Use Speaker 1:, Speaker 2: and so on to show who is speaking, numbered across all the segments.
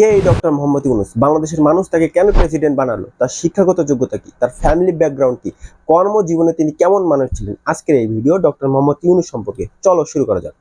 Speaker 1: কে এই ডক্টর মোহাম্মদ ইউনুস? বাংলাদেশের মানুষ তাকে কেন প্রেসিডেন্ট বানালো? তার শিক্ষাগত যোগ্যতা কি? তার ফ্যামিলি ব্যাকগ্রাউন্ড কি? কর্মজীবনে তিনি কেমন মানুষ ছিলেন? আজকের এই ভিডিও ডক্টর মোহাম্মদ ইউনুস সম্পর্কে। চলো শুরু করা যাক।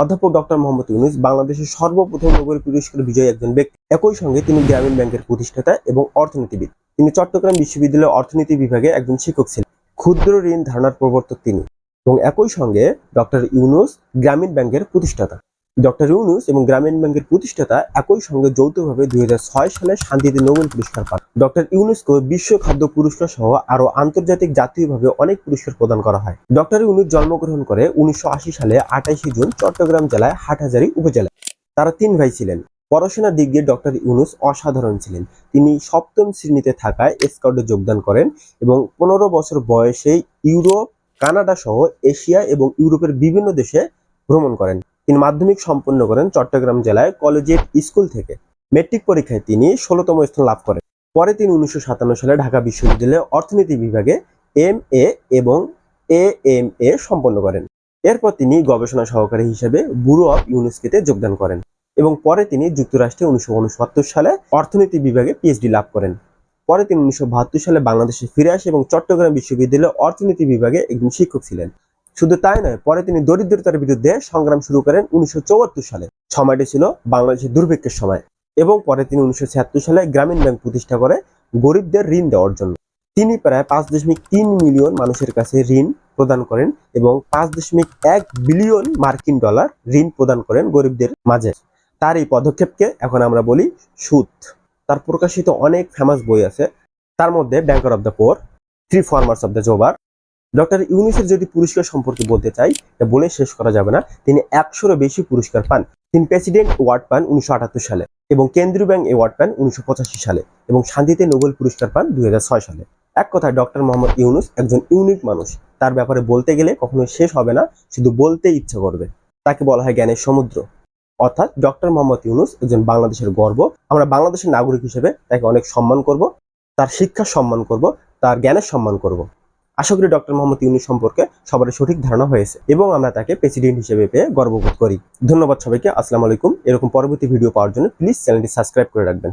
Speaker 1: অধ্যাপক ডক্টর মোহাম্মদ ইউনুস বাংলাদেশের সর্বপ্রথম নোবেল পুরস্কার বিজয়ী একজন ব্যক্তি। একই সঙ্গে তিনি গ্রামীণ ব্যাংকের প্রতিষ্ঠাতা এবং অর্থনীতিবিদ। তিনি চট্টগ্রাম বিশ্ববিদ্যালয়ের অর্থনীতি বিভাগে একজন শিক্ষক ছিলেন। ক্ষুদ্র ঋণ ধারণার প্রবর্তক তিনি। এবং একই সঙ্গে ডক্টর ইউনুস গ্রামীণ ব্যাংকের প্রতিষ্ঠাতা। ডক্টর ইউনুস এবং গ্রামীণ ব্যাংকের প্রতিষ্ঠাতা একই সঙ্গে যৌথভাবে দুই হাজার ছয় সালে শান্তিতে নোবেল পুরস্কার পান। ডক্টর ইউনুসকে বিশ্ব খাদ্য পুরস্কার সহ আরও আন্তর্জাতিক জাতীয়ভাবে অনেক পুরস্কার প্রদান করা হয়। ডক্টর ইউনুস জন্মগ্রহণ করে উনিশশো আশি সালে আঠাইশে জুন চট্টগ্রাম জেলায় হাটহাজারী উপজেলায়। তারা তিন ভাই ছিলেন। পড়াশোনার দিক দিয়ে ডক্টর ইউনুস অসাধারণ ছিলেন। তিনি সপ্তম শ্রেণীতে থাকায় স্কাউটে যোগদান করেন এবং পনেরো বছর বয়সে ইউরোপ কানাডা সহ এশিয়া এবং ইউরোপের বিভিন্ন দেশে ভ্রমণ করেন। তিনি মাধ্যমিক সম্পন্ন করেন চট্টগ্রাম জেলায় কলেজিয়েট স্কুল থেকে। মেট্রিক পরীক্ষায় তিনি ষোলতম স্থান লাভ করেন। পরে তিনি উনিশশো সাতান্ন সালে ঢাকা বিশ্ববিদ্যালয়ে অর্থনীতি বিভাগে এম এ এবং এ এম এ সম্পন্ন করেন। এরপর তিনি গবেষণা সহকারী হিসেবে ব্যুরো অফ ইউনেস্কোতে যোগদান করেন এবং পরে তিনি যুক্তরাষ্ট্রে উনিশশো উনসত্তর সালে অর্থনীতি বিভাগে পিএইচডি লাভ করেন। পরে তিনি উনিশশো বাহাত্তর সালে বাংলাদেশে ফিরে আসে এবং চট্টগ্রাম বিশ্ববিদ্যালয়ে অর্থনীতি বিভাগে একজন শিক্ষক ছিলেন। শুধু তাই নয়, পরে তিনি দরিদ্রতার বিরুদ্ধে সংগ্রাম শুরু করেন উনিশশো সালে। সময়টি ছিল বাংলাদেশের দুর্ভিক্ষের সময় এবং পরে তিনি উনিশশো ছিয়াত্তর সালে গ্রামীণ ব্যাংক প্রতিষ্ঠা করে গরিবদের ঋণ দেওয়ার জন্য। তিনি প্রায় পাঁচ দশমিক তিন মিলিয়ন মানুষের কাছে ঋণ প্রদান করেন এবং পাঁচ দশমিক এক বিলিয়ন মার্কিন ডলার ঋণ প্রদান করেন গরিবদের মাঝে। তার এই পদক্ষেপকে এখন আমরা বলি সুদ। তার প্রকাশিত অনেক ফেমাস বই আছে। তার মধ্যে banker of the poor three farmers of the Jobra doctor ইউনিসের যদি পুরস্কার সম্পর্কে বলতে চাই, তা বলে শেষ করা যাবে না। তিনি একশোরও বেশি পুরস্কার পান। তিনি প্রেসিডেন্ট অ্যাওয়ার্ড পান উনিশশো আটাত্তর সালে এবং কেন্দ্রীয় ব্যাংক অ্যাওয়ার্ড পান উনিশশো পঁচাশি সালে এবং শান্তিতে নোবেল পুরস্কার পান দুই হাজার ছয় সালে। এক কথায়, ডক্টর মোহাম্মদ ইউনুস একজন ইউনিক মানুষ। তার ব্যাপারে বলতে গেলে কখনো শেষ হবে না, শুধু বলতে ইচ্ছা করবে। তাকে বলা হয় জ্ঞানের সমুদ্র। অর্থাৎ, ডক্টর মোহাম্মদ ইউনুস একজন বাংলাদেশের গর্ব। আমরা বাংলাদেশের নাগরিক হিসেবে তাকে অনেক সম্মান করব, তার শিক্ষার সম্মান করব, তার জ্ঞানের সম্মান করব। আশা করি ডক্টর মোহাম্মদ ইউনুস সম্পর্কে সবার সঠিক ধারণা হয়েছে এবং আমরা তাকে প্রেসিডেন্ট হিসেবে পেয়ে গর্ববোধ করি। ধন্যবাদ সবাইকে, আসসালামু আলাইকুম। এরকম পরবর্তী ভিডিও পাওয়ার জন্য প্লিজ চ্যানেলটি সাবস্ক্রাইব করে রাখবেন।